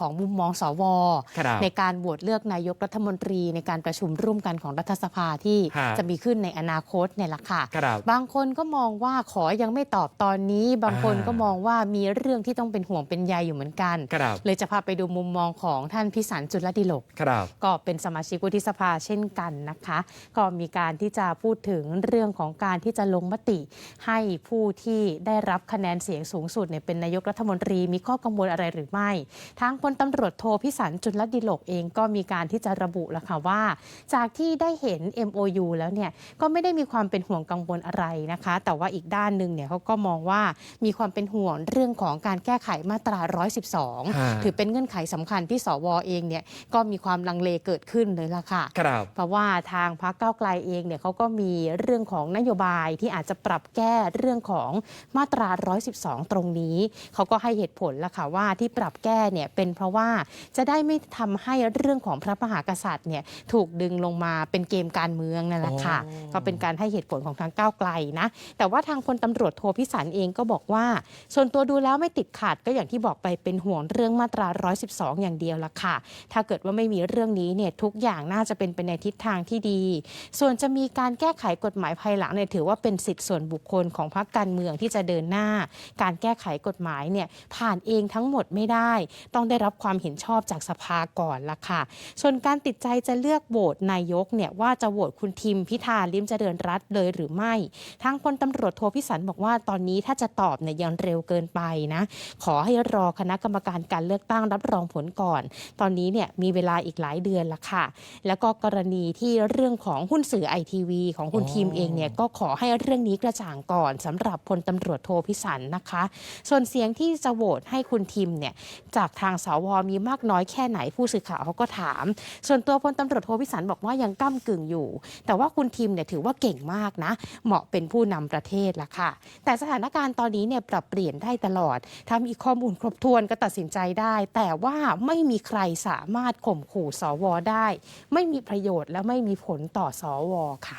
ของมุมมองสวครับในการโหวตเลือกนายกรัฐมนตรีในการประชุมร่วมกันของรัฐสภาที่ฮะจะมีขึ้นในอนาคตเนี่ยแหละค่ะครับบางคนก็มองว่าขอยังไม่ตอบตอนนี้ บางคนอ่าก็มองว่ามีเรื่องที่ต้องเป็นห่วงเป็นใยอยู่เหมือนกันครับเลยจะพาไปดูมุมมองของท่านพิสารจุลดิโลกครับก็เป็นสมาชิกวุฒิสภาเช่นกันนะคะ ก็มีการที่จะพูดถึงเรื่องของการที่จะลงมติ ให้ผู้ที่ได้รับคะแนนเสียงสูงสุดเนี่ยเป็นนายกรัฐมนตรีมีข้อกังวลอะไรหรือไม่ทั้งพลตำรวจโทพิสันจุลดิโลกเองก็มีการที่จะระบุแล้วค่ะว่า จากที่ได้เห็น MOU แล้วเนี่ยก็ไม่ได้มีความเป็นห่วงกังวลอะไรนะคะ แต่ว่าอีกด้านหนึ่งเนี่ยเขาก็มองว่ามีความเป็นห่วงเรื่องของการแก้ไขมาตราฮะ112 ถือเป็นเงื่อนไขสำคัญที่สวเองเนี่ยก็มีความลังเลเกิดขึ้นเลยล่ะค่ะครับเพราะว่าทางพรรคก้าวไกลเองเนี่ยเขาก็มีเรื่องของนโยบายที่อาจจะปรับแก้เรื่องของมาตรา 112 ตรงนี้ เขาก็ให้เหตุผลละค่ะว่าที่ปรับแก้เนี่ยเป็นเพราะว่าจะได้ไม่ทำให้เรื่องของพระมหากษัตริย์เนี่ยถูกดึงลงมาเป็นเกมการเมืองนั่นแหละค่ะอ๋อก็เป็นการให้เหตุผลของทางก้าวไกลนะ แต่ว่าทางพลตำรวจโทพิสันเองก็บอกว่า ส่วนตัวดูแล้วไม่ติดขัดก็อย่างที่บอกไปเป็นห่วงเรื่องมาตรา 112 อย่างเดียวละค่ะ ถ้าเกิดว่าไม่มีเรื่องนี้เนี่ยทุกอย่างน่าจะเป็นไปในทิศทางที่ดี ส่วนจะมีการแก้ไขกฎหมายภายหลังเนี่ยถือว่าเป็นสิทธิส่วนบุคคลของพรรคการเมืองที่จะเดินหน้า การแก้ไขกฎหมายเนี่ยผ่านเองทั้งหมดไม่ได้ ต้องได้รับความเห็นชอบจากสภาก่อนละค่ะ ส่วนการติดใจจะเลือกโหวตนายกเนี่ยว่าจะโหวตคุณทิมพิธาลิมเจริญรัตเลยหรือไม่ ทางพลตำรวจโทพิสันบอกว่าตอนนี้ถ้าจะตอบเนี่ยยังเร็วเกินไปนะ ขอให้รอคณะกรรมการการเลือกตั้งรับรองผลก่อน ตอนนี้เนี่ยมีเวลาอีกหลายเดือนละค่ะ แล้วก็กรณีที่เรื่องของหุ้นสื่อไอทีวีของคุณทีมเองเนี่ยก็ขอให้เรื่องนี้กระจ่างก่อนสำหรับพลตำรวจโทพิสันนะคะ ส่วนเสียงที่จะโหวตให้คุณทิมเนี่ยจากทางสาวมีมากน้อยแค่ไหนผู้สื่อข่าวเขาก็ถาม ส่วนตัวพลตำรวจโทพิสันบอกว่ายังก้ากึ่งอยู่ แต่ว่าคุณทิมเนี่ยถือว่าเก่งมากนะ เหมาะเป็นผู้นำประเทศละค่ะ แต่สถานการณ์ตอนนี้เนี่ยปรับเปลี่ยนได้ตลอด ถ้ามีข้อมูลครบถ้วนก็ตัดสินใจได้ แต่ว่าไม่มีใครสามารถข่มขู่สวได้ ไม่มีประโยชน์และไม่มีผลต่อสวค่ะ